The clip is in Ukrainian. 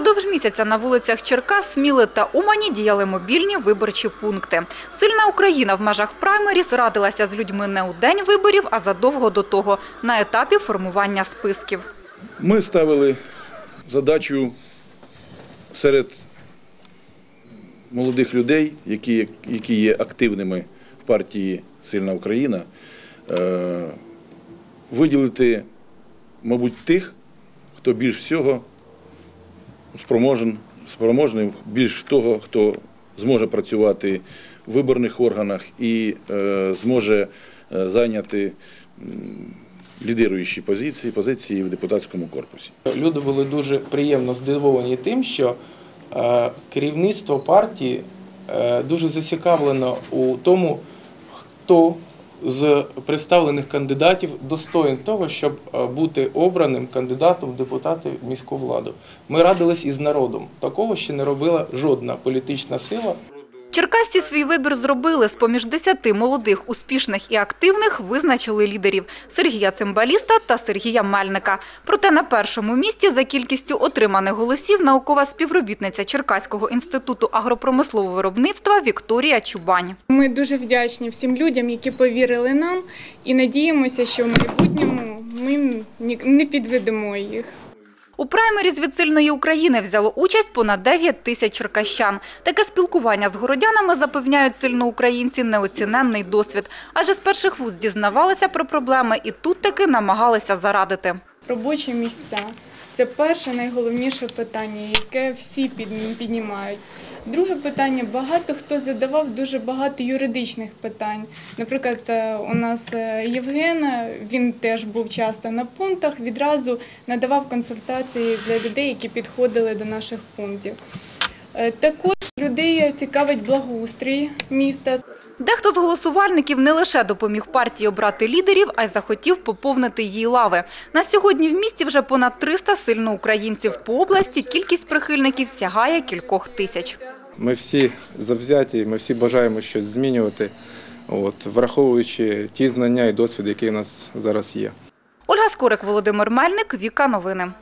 Впродовж місяця на вулицях Черкас, Сміли та Умані діяли мобільні виборчі пункти. Сильна Україна в межах праймеріс радилася з людьми не у день виборів, а задовго до того, на етапі формування списків. Ми ставили задачу серед молодих людей, які, які є активними в партії Сильна Україна, е, виділити, мабуть, тих, хто більш всього спроможен, спроможний, більш того, хто зможе працювати в виборних органах і е, зможе е, зайняти лідируючі позиції, позиції в депутатському корпусі. Люди були дуже приємно здивовані тим, що е, керівництво партії дуже зацікавлено у тому, хто з представлених кандидатів достоїн того, щоб е, бути обраним кандидатом в депутати в міську владу. Ми радились із народом. Такого ще не робила жодна політична сила. Черкасці свій вибір зробили. З-поміж десяти молодих, успішних і активних визначили лідерів – Сергія Цимбаліста та Сергія Мельника. Проте на першому місці за кількістю отриманих голосів наукова співробітниця Черкаського інституту агропромислового виробництва Вікторія Чубань. Ми дуже вдячні всім людям, які повірили нам, і надіємося, що в майбутньому ми не підведемо їх. У праймері з від сильної України взяло участь понад 9 тисяч черкащан. Таке спілкування з городянами, запевняють сильноукраїнці, неоціненний досвід. Адже з перших вуз дізнавалися про проблеми і тут таки намагалися зарадити. Робочі місця це перше найголовніше питання, яке всі піднімають. Друге питання багато хто задавав дуже багато юридичних питань. Наприклад, е, у нас е, Євген, він теж був часто на пунктах, відразу надавав консультації для людей, які підходили до наших пунктів. Е, Також людей цікавить благоустрій міста. Дехто з голосувальників не лише допоміг партії обрати лідерів, а й захотів поповнити її лави. На сьогодні в місті вже понад 300 сильноукраїнців. По області кількість прихильників сягає кількох тисяч. Ми всі завзяті, ми всі бажаємо щось змінювати, от, враховуючи ті знання і досвід, які у нас зараз є. Ольга Скорик, Володимир Мельник, Віка Новини.